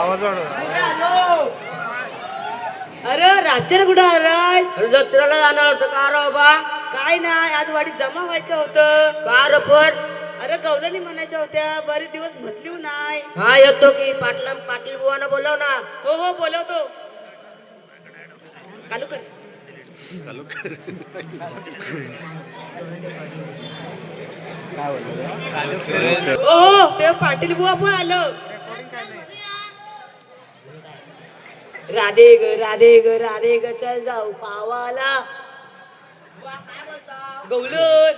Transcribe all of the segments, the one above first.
आवाज अरे राज्याला कुठं आलायस? जत्रेला जाणार होतं का रे बाबा? काय नाही आज वाडीत जमा व्हायचं होतं. का रे पण? अरे गवलनी म्हणायच्या होत्या बरेच दिवस म्हटलीव नाही. हा येतो की पाटला पाटील बुवाना बोलव ना. हो हो बोलवतो. चालू कर. हो हो ते पाटील बुवा पण आलं. राधे ग राधे ग राधे ग चल जाऊ पावाला. गौलन.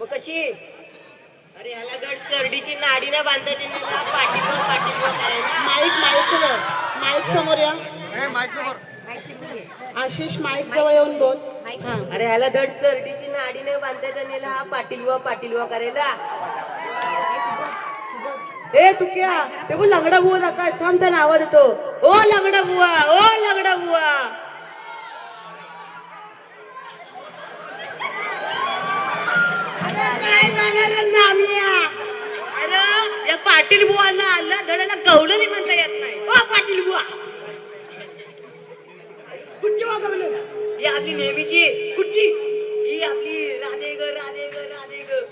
मग कशी? अरे ह्याला गड चरडीची नाडी ना बांधायची ना पाटील बुवा, पाटील बुवा करायला. माईक माईक माईक समोर या. आशिष माईक जवळ येऊन बोल. हा. अरे ह्याला धड चरडीची नाडी नाही बांधायचा नेला हा पाटील बुवा पाटील बुवा करायला. ए तू क्या? ते पण लंगडा बुवा जाता थांब त्याला आवाज येतो. ओ लंगडा बुवा ओ लंगडा बुवा. अरे काय झालं रे नामिया? अरे या पाटील बुवांना आला धडाला गवलं नाही म्हणता येत नाही. ओ पाटील बुवा. कुठची वा गवलं ही आपली नेहमीची कुठची? ही आपली राधे ग राधे ग राधे ग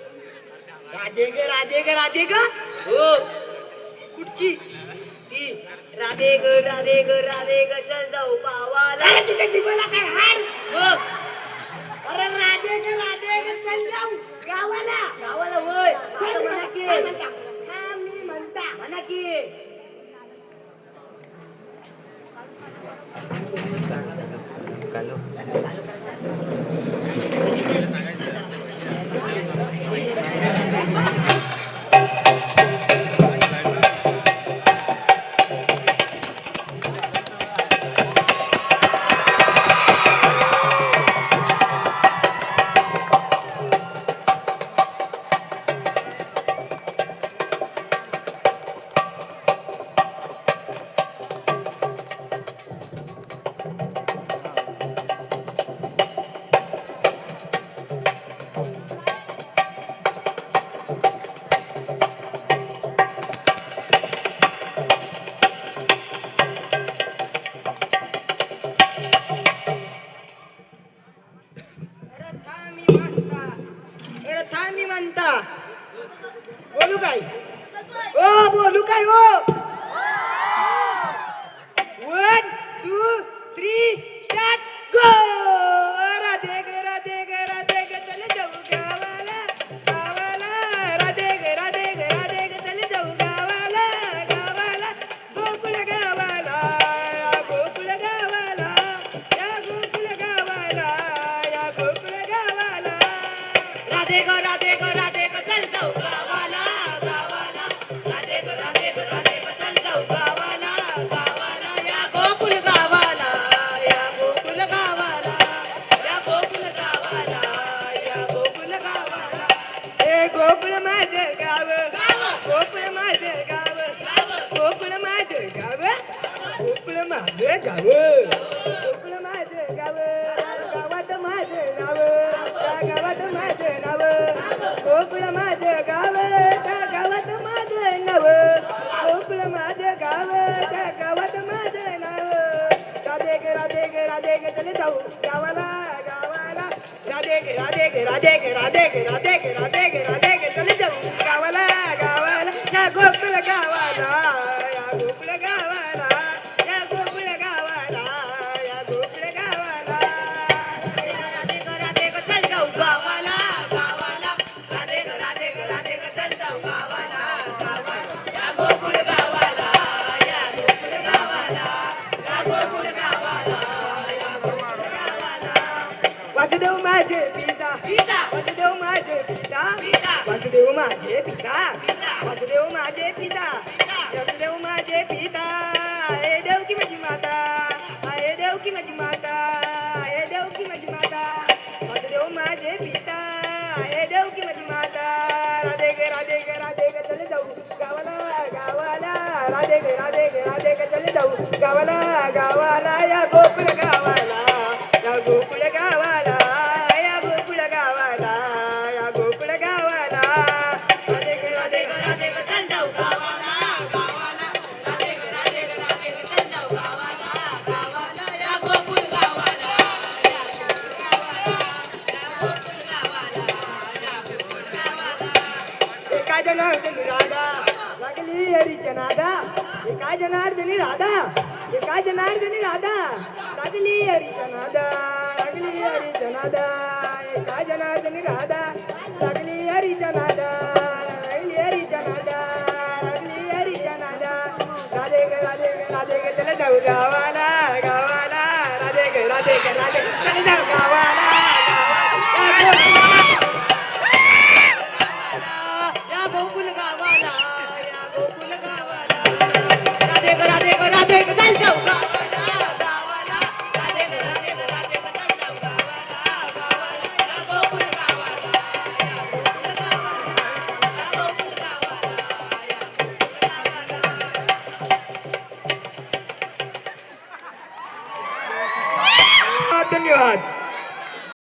राधे ग राधे ग राधे ग हो. कुठची? ती राधे ग राधे ग राधे ग चल जाऊ पावाला. तिच्या टिपला काय हाड हो अरे राधे ग राधे ग चल जाऊ. गावाला. गावाला होय. आता म्हणा की. हा मी म्हणता. म्हणा की. थांबी म्हणता? बोलू काय? ओ बोलू काय ओ one two three start go Radhe ग राधे ग राधे ग जाऊ गावाला गावाला. राधे ग राधे ग राधे ग चले जाऊ गावाला गावाला. गावाला गोकुल गावाला या गावाला या गावाला. राधे ग माझे गाव गोकुळ माझे गाव गोकुळ माझे गाव गोकुळ माझे गाव गोकुळ माझे गाव गावात माझे नाव त्या गावात माझे नाव गोकुळ माझे गाव त्या गावात माझे नाव गोकुळ माझे गाव त्या गावात माझे नाव राधे गे राधे गे राधे गे चले जाऊ गावाला गावाला राधे गे राधे गे राधे गे राधे गे राधे गे राधे देव की माझी माझे पिता आहे देव की माझी माता. राधे ग राधे ग राधे ग चले जाऊ. गावाला गावाला राधे ग राधे ग राधे ग चले जाऊ. गावाला गावाला या गोकुळ गावाला या गोकुळ गावाला या गोकुळ गावाला या गोकुळ गावाला. राधे ग राधे ग राधे ग चल जाऊ. गावाला हरीच्या नादा एका जनार्दनी राधा एका जनार्दनी राधा लागली हरीच्या नादा लागली हरीच्या नादा एका जनार्दनी राधा लागली हरीच्या नादा लागली हरीच्या नादा लागली हरीच्या नादा राधे ग राधे ग राधे ग चला जाऊ गावाला गावाला राधे ग राधे ग राधे ग चला जाऊ गावाला गावाला ग राधे ग राधे ग चल जाऊ